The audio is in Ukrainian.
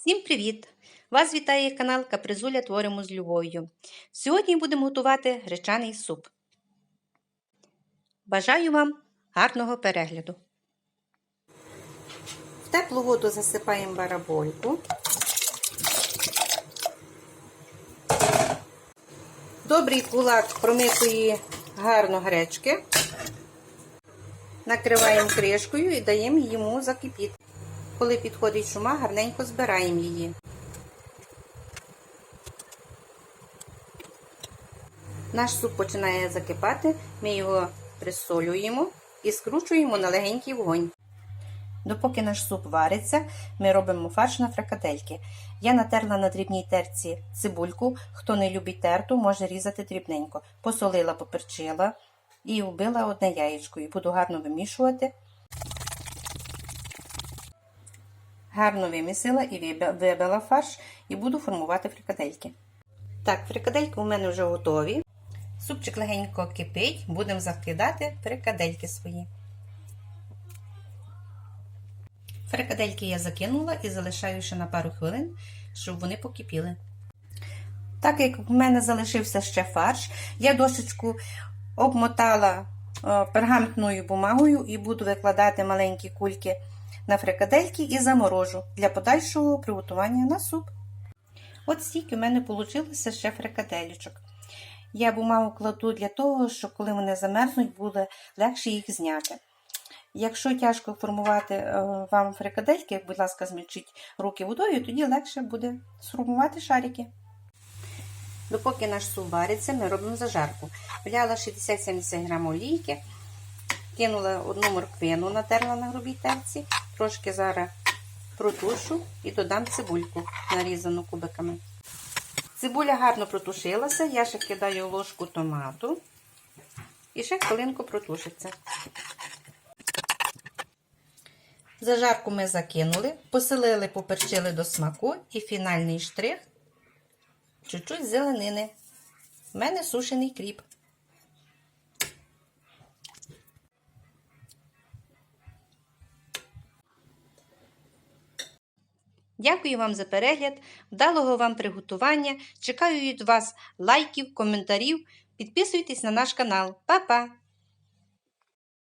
Всім привіт! Вас вітає канал Капризуля Творимо з любов'ю. Сьогодні будемо готувати гречаний суп. Бажаю вам гарного перегляду. В теплу воду засипаємо барабольку. Добрий кулак промитої гарно гречки. Накриваємо кришкою і даємо йому закипіти. Коли підходить шума, гарненько збираємо її. Наш суп починає закипати, ми його присолюємо і скручуємо на легенький вогонь. Допоки наш суп вариться, ми робимо фарш на фрикадельки. Я натерла на дрібній терці цибульку. Хто не любить терту, може різати дрібненько. Посолила, поперчила і вбила одне яєчко. І буду гарно вимішувати. Гарно вимісила і вибила фарш і буду формувати фрикадельки. Так, фрикадельки у мене вже готові. Супчик легенько кипить, будемо закидати фрикадельки свої. Фрикадельки я закинула і залишаю ще на пару хвилин, щоб вони покипіли. Так як в мене залишився ще фарш, я дошечку обмотала пергаментною бумагою і буду викладати маленькі кульки на фрикадельки і заморожу для подальшого приготування на суп. От стільки в мене вийшло ще фрикадельочок. Я бумагу кладу для того, щоб коли вони замерзнуть, буде легше їх зняти. Якщо тяжко формувати вам фрикадельки, будь ласка, змільчіть руки водою, тоді легше буде сформувати шарики. Допоки наш суп вариться, ми робимо зажарку. Вляла 60-70 грам олійки, кинула одну морквину, натерла на грубій терці, трошки зараз протушу і додам цибульку, нарізану кубиками. Цибуля гарно протушилася, я ще кидаю ложку томату і ще хвилинку протушиться. Зажарку ми закинули, поселили, поперчили до смаку і фінальний штрих чуть-чуть зеленини. У мене сушений кріп. Дякую вам за перегляд, вдалого вам приготування. Чекаю від вас лайків, коментарів. Підписуйтесь на наш канал. Па-па!